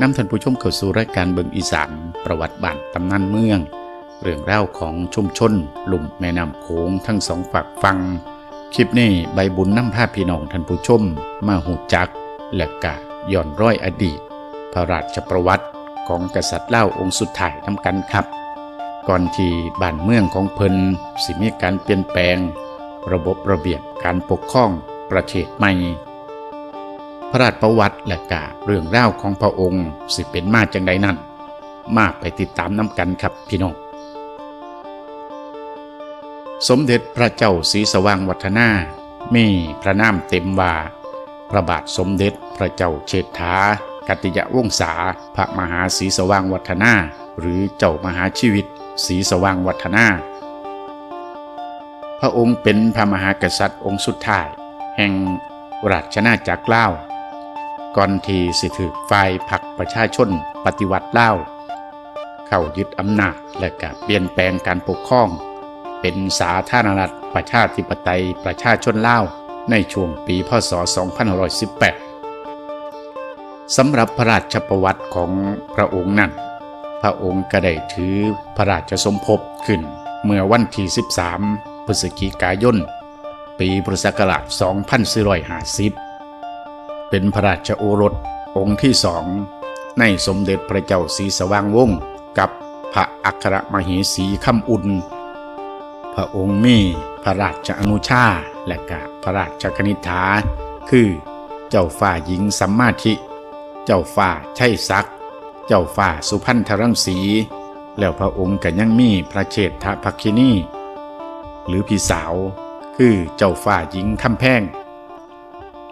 นำท่านผู้ชมเข้าสู่รายการเบิงอีสานประวัติบ้านตำนานเมือง เรื่องเล่าของชุมชน ลุ่มแม่น้ำโขงทั้งสองฝักฟัง คลิปนี้ใบบุญน้ำพาพี่น้องท่านผู้ชม มาหูจัก และกะย้อนร้อยอดีต พระราชประวัติของกษัตริย์เล่าองค์สุดท้ายนำกันครับ ก่อนที่บ้านเมืองของเพิ่นสิมีการเปลี่ยนแปลง ระบบระเบียบการปกครองประเทศใหม่ พระราชประวัติและกะเรื่องเล่าของพระองค์สิเป็นมาจังใดนั้นมาไปติดตามน้ำกันครับพี่น้อง สมเด็จพระเจ้าศรีสว่างวัฒนา มีพระนามเต็มว่า พระบาทสมเด็จพระเจ้าเชษฐา กัตยวงศาพระมหาศรีสว่างวัฒนา หรือเจ้ามหาชีวิตศรีสว่างวัฒนา พระองค์เป็นพระมหากษัตริย์องค์สุดท้าย แห่งราชนาจักรเล่า ก่อนที่สิถือฝ่ายพรรคประชาชนปฏิวัติเลาเข้ายึดอำนาจและก็เปลี่ยนแปลงการปกครอง เป็นสาธารณรัฐประชาธิปไตยประชาชนเลาในช่วงปีพศ 2518 สำหรับพระราชประวัติของพระองค์นั้น พระองค์ก็ได้ถือพระราชสมภพขึ้นเมื่อวันที่ 13 พฤศจิกายน ปีพุทธศักราช 2450 เป็นพระราชโอรสองค์ที่สองในสมเด็จพระเจ้าศรีสว่างวงศ์กับพระอัครมเหสีคำอุ่น พระองค์มีพระราชอนุชาและกะพระราชกนิษฐา คือเจ้าฝ่าหญิงสัมมาทิ เจ้าฝ่าชัยศักดิ์เจ้าฝ่าสุพันธรังสี แล้วพระองค์ก็ยังมีพระเชษฐภักคินีหรือพี่สาว คือเจ้าฝ่าหญิงคำแพง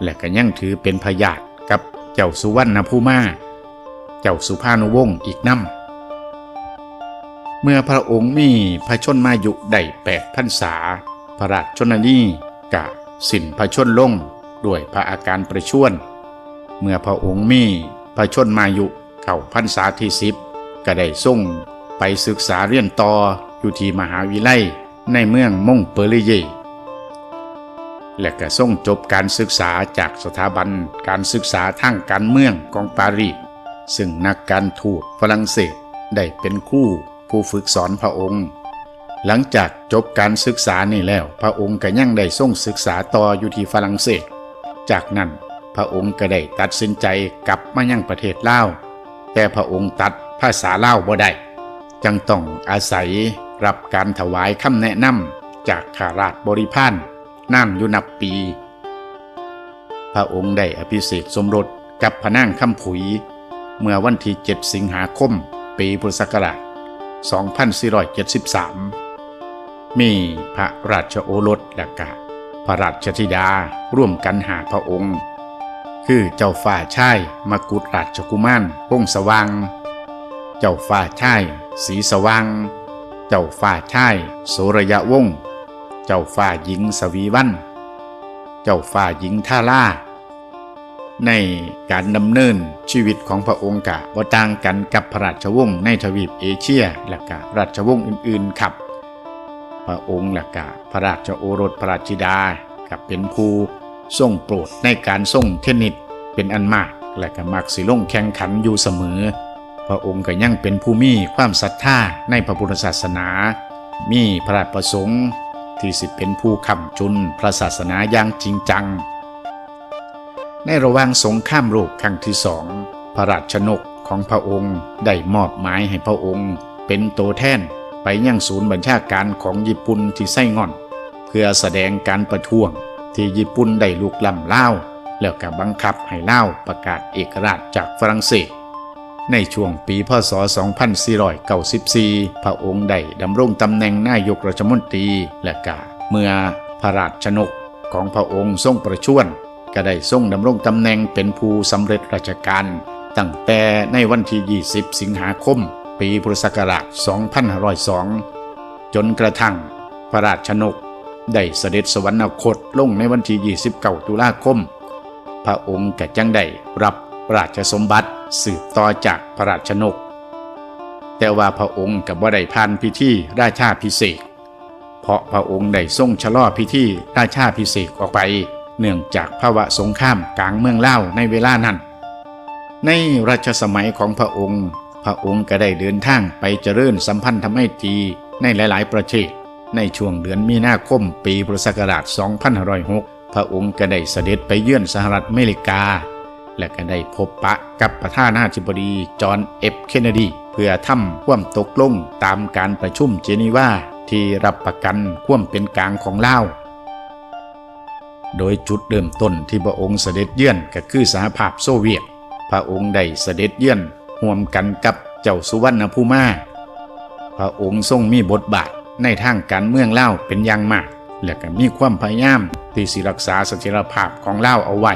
และก็ยังถือเป็นพยาทกับเจ้าสุวรรณภูมา เจ้าสุภานุวงศ์อีกน้ำเมื่อพระองค์มีพระชนมายุได้แปดพรรษา พระราชชนนีกะสินพระชนลงด้วยพระอาการประชวรเมื่อพระองค์มีพระชนมายุเข้าพรรษาที่สิบก็ได้ส่งไปศึกษาเรียนต่ออยู่ที่มหาวิทยาลัยในเมืองมงเปอร์เย และก็ส่งจบการศึกษาจากสถาบันการศึกษาทางการเมืองของปารีสซึ่งนักการทูตฝรั่งเศสได้เป็นคู่ผู้ฝึกสอนพระองค์ หลังจากจบการศึกษานี่แล้ว พระองค์ก็ยังได้ส่งศึกษาต่ออยู่ที่ฝรั่งเศส จากนั้นพระองค์ก็ได้ตัดสินใจกลับมายังประเทศลาว แต่พระองค์ตัดภาษาลาวบ่ได้จึงต้องอาศัยรับการถวายคำแนะนำจากข้าราชบริพาร นั่นอยู่นับปี พระองค์ได้อภิเษกสมรสกับพระนางคำผุย เมื่อวันที่ 7 สิงหาคม ปีพุทธศักราช 2473 มีพระราชโอรสและกะพระราชธิดาร่วมกันหาพระองค์ คือเจ้าฝ่าชายมกุฎราชกุมารพงสว่าง เจ้าฝ่าชายสีสว่าง เจ้าฝ่าชายโสระยะวงศ์ เจ้าฝ่าหญิงสวีวัน เจ้าฝ่าหญิงท่าล่า ในการดำเนินชีวิตของพระองค์กะว่ต่างกันกับพระราชวงศ์ในทวีปเอเชียและกะราชวงศ์อื่นๆครับ พระองค์และกะพระราชโอรสพระราชิดากับเป็นผู้ทรงโปรดในการทรงเทนนิสเป็นอันมากและก็มักสิลงแข่งขันอยู่เสมอ พระองค์ก็ยังเป็นผู้มีความศรัทธาในพระพุทธศาสนา มีพระราชประสงค์ ที่สิเป็นผู้คำจุนพระศาสนาอย่างจริงจัง ในระหว่างสงครามโลกครั้งที่สองพระราชนกของพระองค์ได้มอบหมายให้พระองค์ เป็นตัวแทนไปยังศูนย์บัญชาการของญี่ปุ่นที่ไส้งอน เพื่อแสดงการประท้วงที่ญี่ปุ่นได้ลุกล้ำเล่าแล้วก็บังคับให้เล่าประกาศเอกราชจากฝรั่งเศส ในช่วงปีพศ 2494 พระองค์ได้ดำรงตำแหน่งนายกรัฐมนตรีและกาเมื่อพระราชนกของพระองค์ทรงประชวรก็ได้ทรงดำรงตำแหน่งเป็นผู้สำเร็จราชการ ตั้งแต่ในวันที่ 20 สิงหาคม ปีพุทธศักราช 2502 จนกระทั่งพระราชนกได้เสด็จสวรรคตลงในวันที่ 29 ตุลาคม พระองค์ก็จังได้รับ ราชสมบัติสืบต่อจากพระราชนก แต่ว่าพระองค์กับว่าได้ผ่านพิธีราชาพิเศษเพราะพระองค์ได้ทรงชะลอพิธีราชาพิเศษออกไป เนื่องจากภาวะสงครามกลางเมืองเล่าในเวลานั้น ในรัชสมัยของพระองค์ พระองค์ก็ได้เดินทางไปเจริญสัมพันธไมตรีในหลาย ๆ ประเทศในช่วงเดือนมีนาคมปีพุทธศักราช 2506 พระองค์ก็ได้เสด็จไปเยือนสหรัฐอเมริกา และก็ได้พบปะกับประธานาธิบดีจอห์นเอฟเคนเนดี เพื่อทำความตกลงตามการประชุมเจนีวาที่รับประกันความเป็นกลางของลาวโดยจุดเริ่มต้นที่พระองค์เสด็จเยือนก็คือสหภาพโซเวียต พระองค์ได้เสด็จเยือนร่วมกันกับเจ้าสุวรรณภูมา พระองค์ทรงมีบทบาทในทางการเมืองเล่าเป็นอย่างมาก และก็มีความพยายามที่สิรักษาเสถียรภาพของเล่าเอาไว้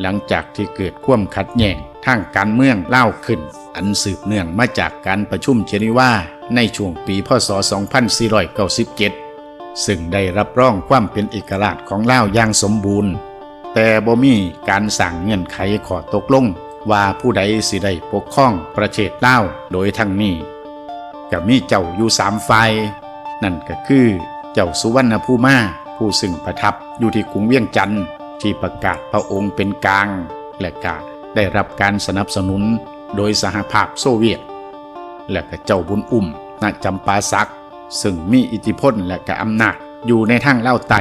หลังจากที่เกิดความขัดแย้งทางการเมืองเล่าขึ้น อันสืบเนื่องมาจากการประชุมเจนีวาในช่วงปีพศ 2497 ซึ่งได้รับรองความเป็นเอกราชของเล่าอย่างสมบูรณ์ แต่บ่มีการสั่งเงื่อนไขขอตกลง ว่าผู้ใดสิได้ปกครองประเทศลาโดยทั้งนี้ก็มีเจ้าอยู่สามฝ่ายนั่นก็คือ เจ้าสุวรรณภูมาผู้ซึ่งประทับอยู่ที่กรุงเวียงจันทร์ ที่ประกาศพระองค์เป็นกลาง และก็ได้รับการสนับสนุนโดยสหภาพโซเวียต และก็เจ้าบุญอุ่มณจำปาสักซึ่งมีอิทธิพลและก็อำนาจอยู่ในทางเล่าวใต้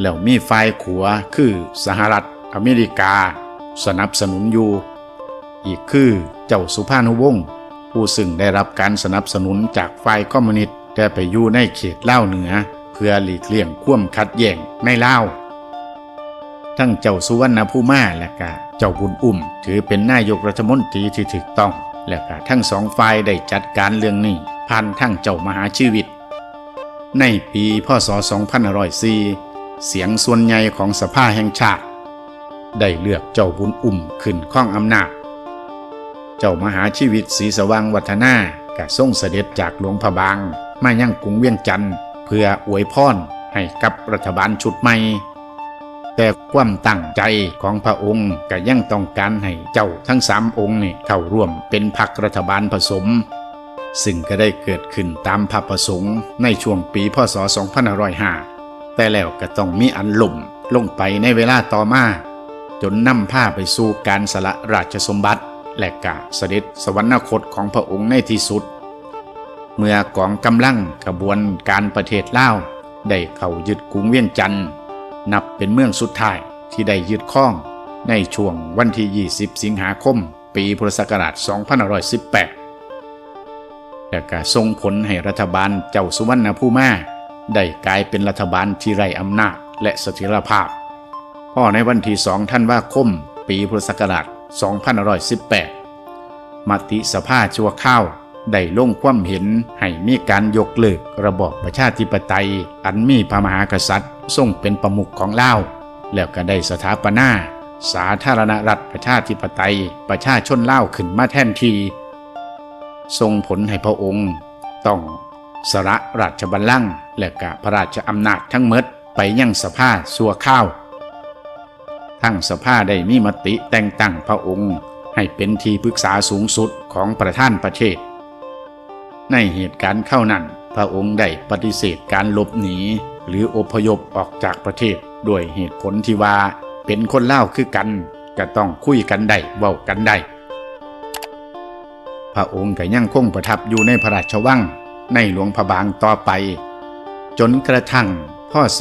แล้วมีฝ่ายขัวคือสหรัฐอเมริกา สนับสนุนอยู่ อีกคือเจ้าสุภานุวงศ์ผู้ซึ่งได้รับการสนับสนุนจากฝ่ายคอมมิวนิสต์แต่ไปอยู่ในเขตเล่าเหนือ เพื่อหลีกเลี่ยงความขัดแย้งในเล่า ทั้งเจ้าสุวรรณภูมาและก็เจ้าบุญอุ่ม ถือเป็นนายกรัฐมนตรีที่ถูกต้อง และก็ทั้งสองฝ่ายได้จัดการเรื่องนี้ผ่านทั้งเจ้ามหาชีวิต ในปีพศ 2504 เสียงส่วนใหญ่ของสภาแห่งชาติ ได้เลือกเจ้าบุญอุ่มขึ้นข้องอำนาจ เจ้ามหาชีวิตศรีสว่างวัฒนากะส่งเสด็จจากหลวงพระบาง มายังกรุงเวียงจันทร์เพื่ออวยพรให้กับรัฐบาลชุดใหม่ แต่ความตั้งใจของพระองค์ก็ยังต้องการให้เจ้าทั้งสามองค์นี่เข้าร่วมเป็นพรรครัฐบาลผสม ซึ่งก็ได้เกิดขึ้นตามพระประสงค์ในช่วงปีพศ 2505 แต่แล้วก็ต้องมีอันล่มลงไปในเวลาต่อมาจนนำผ้าไปสู่การสละราชสมบัติ และกะเสด็จสวรรคตของพระองค์ในที่สุด เมื่อกองกำลังกระบวนการประเทศลาวได้เข้ายึดกรุงเวียงจันทร์ นับเป็นเมืองสุดท้ายที่ได้ยึดครอง ในช่วงวันที่ 20 สิงหาคม ปีพุทธศักราช 2518 และก็ส่งผลให้รัฐบาลเจ้าสุวรรณภูมาได้กลายเป็นรัฐบาลที่ไร้อำนาจและเสถียรภาพพ่อในวันที่2ท่านว่าคม ปีพุทธศักราช 2518 มติสภาชั่วข้าว ได้ลงความเห็นให้มีการยกเลิกระบอบประชาธิปไตย อันมีพระมหากษัตริย์ ทรงเป็นประมุขของเล่าแล้วก็ได้สถาปนาสาธารณรัฐประชาธิปไตย ประชาชนลาขึ้นมาแทนทีส่งผลให้พระองค์ ต้องสละราชบัลลังก์และกะพระราชอำนาจทั้งหมดไปยังสภาสัวข้าว ทั้งสภาได้มีมติแต่งตั้งพระองค์ ให้เป็นที่ปรึกษาสูงสุดของประธานประเทศ ในเหตุการณ์เข้านั้น พระองค์ได้ปฏิเสธการหลบหนี หรืออพยพออกจากประเทศด้วยเหตุผลที่ว่า เป็นคนเล่าคือกันก็ต้องคุยกันได้เว้ากันได้ พระองค์ก็ยังคงประทับอยู่ในพระราชวังในหลวงพระบางต่อไป จนกระทั่งพ่อศ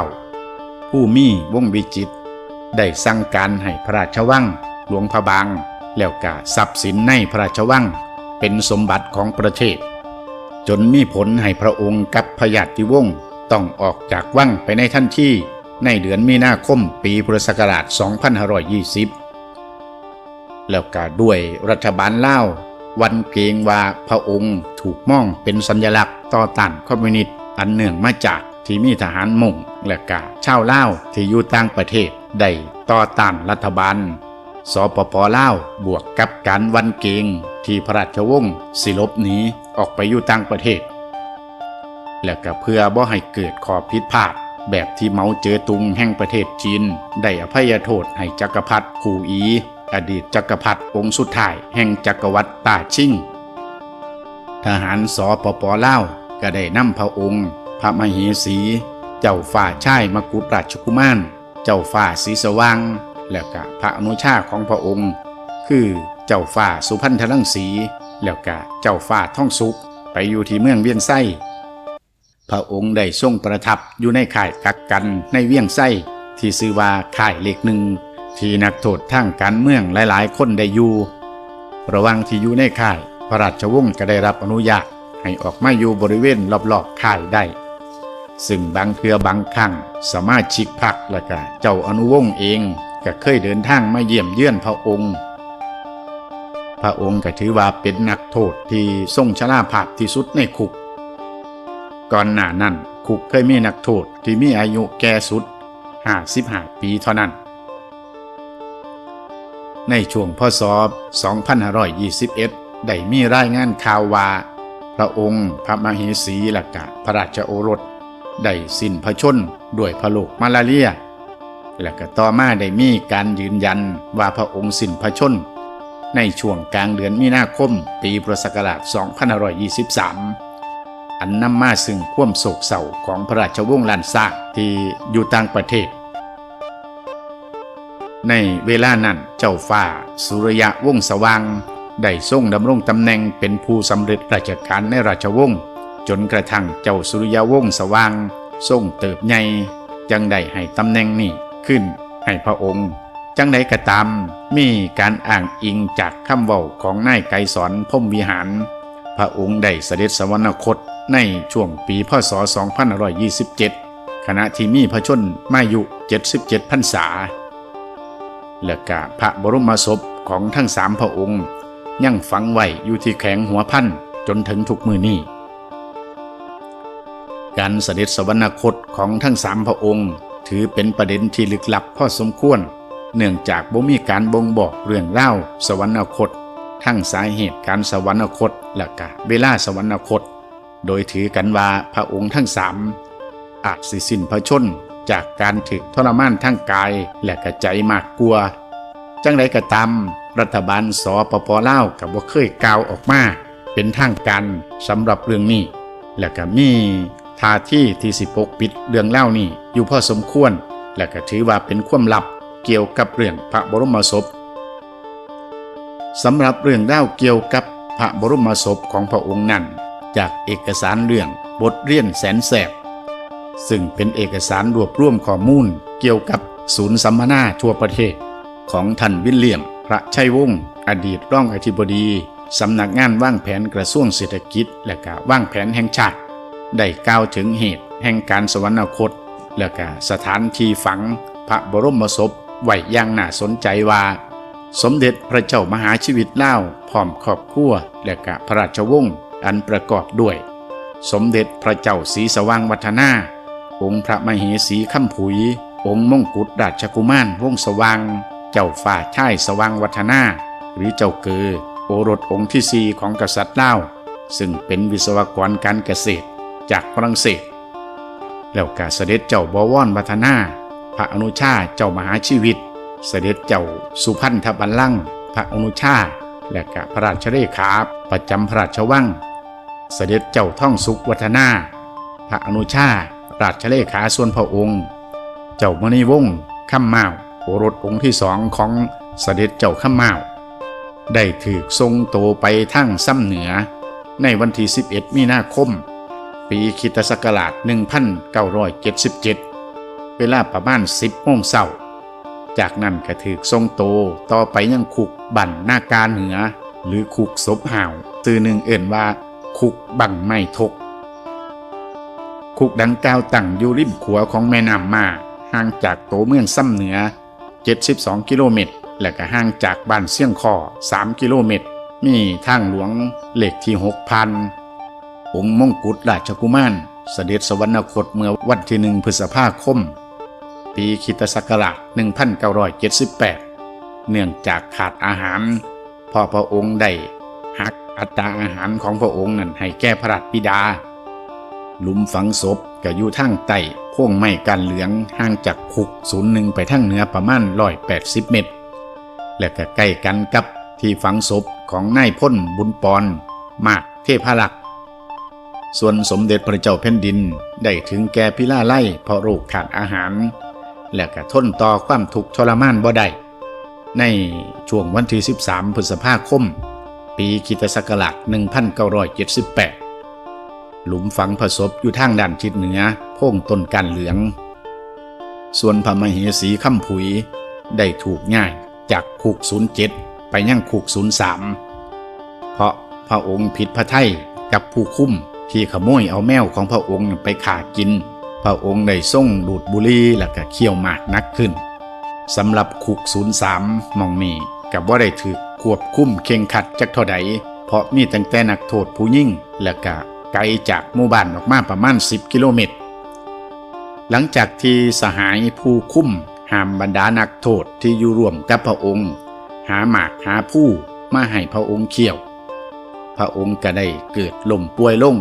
2519 ผู้มีวงวิจิตรได้สั่งการให้พระราชวัง หลวงพระบาง แล้วก็ทรัพย์สินในพระราชวัง เป็นสมบัติของประเทศ จนมีผลให้พระองค์กับพญาติวงศ์ต้องออกจากวังไปในทันทีในเดือนมีนาคมปีพุทธศักราช 2520 แล้วก็ด้วยรัฐบาลเล่าวันเกรงว่าพระองค์ถูกมองเป็นสัญลักษณ์ต่อต้านคอมมิวนิสต์อันเนื่องมาจากที่มีทหารมุ่งและกาชาวลาที่อยู่ต่างประเทศได้ต่อต้านรัฐบาล สปปเล่าบวกกับการวันเกง ที่พระราชวงศ์สิลบหนีออกไปอยู่ต่างประเทศ และก็เพื่อบ่ให้เกิดข้อผิดพลาดแบบที่เมาเจอตุงแห่งประเทศจีน ได้อภัยโทษให้จักรพรรดิผู่อี อดีตจักรพรรดิองค์สุดท้ายแห่งจักรวรรดิต้าชิงทหารสปปเล่าก็ได้นำพระองค์ พระมเหสี เจ้าฝ่าชายมกุฎราชกุมาร เจ้าฝ่าศรีสว่าง และก็พระอนุชาของพระองค์ คือ จ้าฟ้าสุพันธลังสี แล้วก็เจ้าฟ้าท่องสุข ไปอยู่ที่เมืองเวียงไส้พระองค์ได้ทรงประทับอยู่ในข่ายกักกันในเวียงไส้ที่ชื่อว่าข่ายเล็กหนึ่ง ที่นักโทษทางการเมืองหลายๆ คนได้อยู่ระว่างที่อยู่ในข่าย พระราชวงศ์ก็ได้รับอนุญาตให้ออกมาอยู่บริเวณรอบๆข่ายได้ ซึ่งบางเทือบางครั้งสามารถชิกพรรคและก็เจ้าอนุวงศ์เองก็เคยเดินทางมาเยี่ยมเยือนพระองค์ พระองค์ก็ถือว่าเป็นนักโทษที่ทรงชราภาพที่สุดในคุก ก่อนหน้านั้นคุกเคยมีนักโทษที่มีอายุแก่สุด55ปีเท่านั้น ในช่วงพศ2521 ได้มีรายงานข่าวว่า พระองค์พระมเหสีและกะพระราชโอรส ได้สิ้นพระชนด้วยพระโรคมาลาเรีย และก็ต่อมาได้มีการยืนยันว่าพระองค์สิ้นพระชน ในช่วงกลางเดือนมีนาคม ปีพุทธศักราช 2523 อันนำมาซึ่งความโศกเศร้าของพระราชวงศ์ลันซากที่อยู่ต่างประเทศ ในเวลานั้นเจ้าฟ้าสุริยะวงศ์สว่าง ได้ทรงดำรงตำแหน่งเป็นผู้สำเร็จราชการในราชวงศ์จนกระทั่งเจ้าสุริยะวงศ์สว่างทรงเติบใหญ่จังได้ให้ตำแหน่งนี้ขึ้นให้พระองค์ จังใดก็ตาม มีการอ้างอิงจากคำเว้าของนายไกรสอนพมวิหาร พระองค์ได้เสด็จสวรรคตในช่วงปีพศ 2527 ขณะที่มีพระชนมายุ 77 พรรษา และกะพระบรมศพของทั้งสามพระองค์ ยังฝังไว้อยู่ที่แข็งหัวพันจนถึงทุกมือนี้ การเสด็จสวรรคตของทั้งสามพระองค์ ถือเป็นประเด็นที่ลึกลับพอสมควร เนื่องจากบ่มีการบ่งบอกเรื่องเล่าสวรรคต ทั้งสาเหตุการสวรรคตและกะเวลาสวรรคต โดยถือกันว่าพระองค์ทั้งสามอาจสิสิ้นพระชนจากการถึกทรมานทั้งกายและกระใจมากกลัว จังไรก็ตามรัฐบาลสปปเล่ากับว่าเคยกล่าวออกมา เป็นทางการสำหรับเรื่องนี้ และก็มีท่าที่ที่สิปกปิดเรื่องเล่านี้อยู่พอสมควร และก็ถือว่าเป็นความลับ เกี่ยวกับเรื่องพระบรมศพสำหรับเรื่องเล่าเกี่ยวกับพระบรมศพของพระองค์นั้น จากเอกสารเรื่องบทเรียนแสนแสบ ซึ่งเป็นเอกสารรวบรวมข้อมูลเกี่ยวกับศูนย์สัมมนาทั่วประเทศ ของท่านวิลเลียม พระชัยวงศ์อดีตรองอธิบดีสำนักงานว่างแผนกระทรวงเศรษฐกิจ และก็ว่างแผนแห่งชาติ ได้กล่าวถึงเหตุแห่งการสวรรคต และก็สถานที่ฝังพระบรมศพ ไว้อย่างน่าสนใจว่า สมเด็จพระเจ้ามหาชีวิตเล่าพร้อมครอบครัวและก็พระราชวงศ์อันประกอบด้วย สมเด็จพระเจ้าศรีสว่างวัฒนา องค์พระมเหสีคำผุย องค์มงกุฎราชกุมารวงสว่าง เจ้าฝ่าช่ายสว่างวัฒนา หรือเจ้าเกือโอรสองค์ที่สี่ของกษัตริย์เล่าซึ่งเป็นวิศวกรการเกษตรจากฝรั่งเศสแล้วก็เสด็จเจ้าบวรวัฒนา พระอนุชาเจ้ามหาชีวิต เสด็จเจ้าสุพันธบัลลังก์พระอนุชา และก็พระราชเลขาประจำพระราชวัง เสด็จเจ้าท่องสุขวัฒนา พระอนุชา ราชเลขาส่วนพระองค์ เจ้ามณีวงศ์ข้ามมาโอรสองค์ที่สองของเสด็จเจ้าข้ามมาได้ถือทรงโตไปทั้งซ้ำเหนือ ในวันที่ 11 มีนาคม ปีคิตศักราช 1977 เวลาประมาณ10โมงเช้าจากนั้นก็ถือทรงโตต่อไปยังคุกบั่นหน้าการเหนือ หรือคุกศพห่าวตือหนึ่งเอื่นว่า คุกบังไม่ทก คุกดังกล่าวตั้งอยู่ริมขัวของแม่น้ำมา ห่างจากโตเมืองซ้ำเหนือ 72 กิโลเมตร และก็ห่างจากบ้านเสี่ยงคอ3 กิโลเมตร มีทางหลวงเหล็กที่ 6,000 องค์มงกุฎราชกุมารเสด็จสวรรคตเมื่อวันที่หนึ่งพฤษภาคม ปีคิตศักราช1978 เนื่องจากขาดอาหารพอพระองค์ได้หักอัตราอาหารของพระองค์นั้นให้แก่พระราชบิดา หลุมฝังศพก็อยู่ทางใต้โค้งไม้กันเหลืองห่างจากคุกศูนย์หนึ่งไปทางเหนือประมาณ180เมตร และก็ใกล้กันกับที่ฝังศพของนายพ่นบุญปอนมากเทพลักษ์ส่วนสมเด็จพระเจ้าแผ่นดินได้ถึงแก่พิล่าไล่เพราะโรคขาดอาหาร และก็ทนต่อความทุกข์ทรมานบ่ได้ในช่วงวันที่ 13 พฤษภาคม ปีคิตศักราช1978 หลุมฝังผศพอยู่ทางด้านทิศเหนือโพ่งต้นกันเหลือง ส่วนพระมเหสีคำผุยได้ถูกง่ายจากคุก 07 ไปยังคุก 03 เพราะพระองค์ผิดพระไทยกับผู้คุ้มที่ขโมยเอาแมวของพระองค์ไปขากิน พระองค์ได้ส่งดูดบุรีและก็เคี่ยวหมากนักขึ้นสำหรับคุก03หมองนี้กับว่าได้ถือควบคุมเข่งขัดจักเท่าใด เพราะมีตั้งแต่นักโทษผู้ยิ่งและก็ไกลจากหมู่บ้านออกมาประมาณ 10 กิโลเมตร หลังจากที่สหายผู้คุ้มห้ามบรรดานักโทษที่อยู่ร่วมกับพระองค์ หาหมากหาผู้มาให้พระองค์เคี่ยว พระองค์ก็ได้เกิดล่มป่วยลง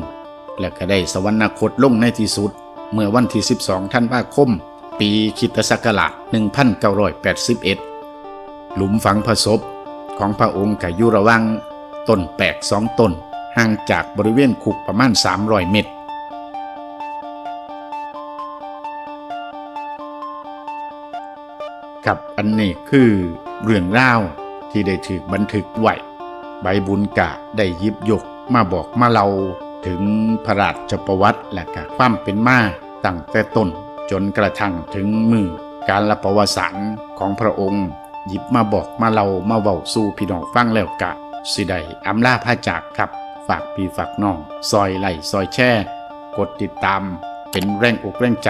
และก็ได้สวรรคตลงในที่สุด เมื่อวันที่ 12 ธันวาคม ปีคิตศักราช1981 หลุมฝังพระศพของพระองค์ก็อยู่ระว่างต้นแปลกสองต้นห่างจากบริเวณคุกประมาณ 300 เมตรครับอันนี้คือเรื่องเล่าที่ได้ถูกบันทึกไว้ใบบุญกะได้ยิบยกมาบอกมาเล่าถึงพระราชประวัติและกความเป็นมา ตั้งแต่ต้นจนกระทั่งถึงมือการละประวัติศาสตร์ของพระองค์ หยิบมาบอกมาเล่ามาเว้าสู่พี่น้องฟังแล้วกะ สิได้อำลาพระจากครับ ฝากพี่ฝากน้อง ซอยไหลซอยแช่ กดติดตาม เป็นแรงอกแรงใจ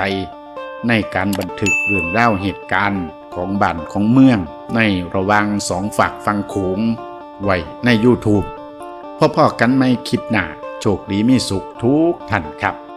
ในการบันทึกเรื่องเล่าเหตุการณ์ของบ้านของเมือง ในระว่างสองฝากฟังโขงไว้ใน YouTube พ่อๆกันไม่คิดหนาโชคดีมีสุขทุกท่านครับ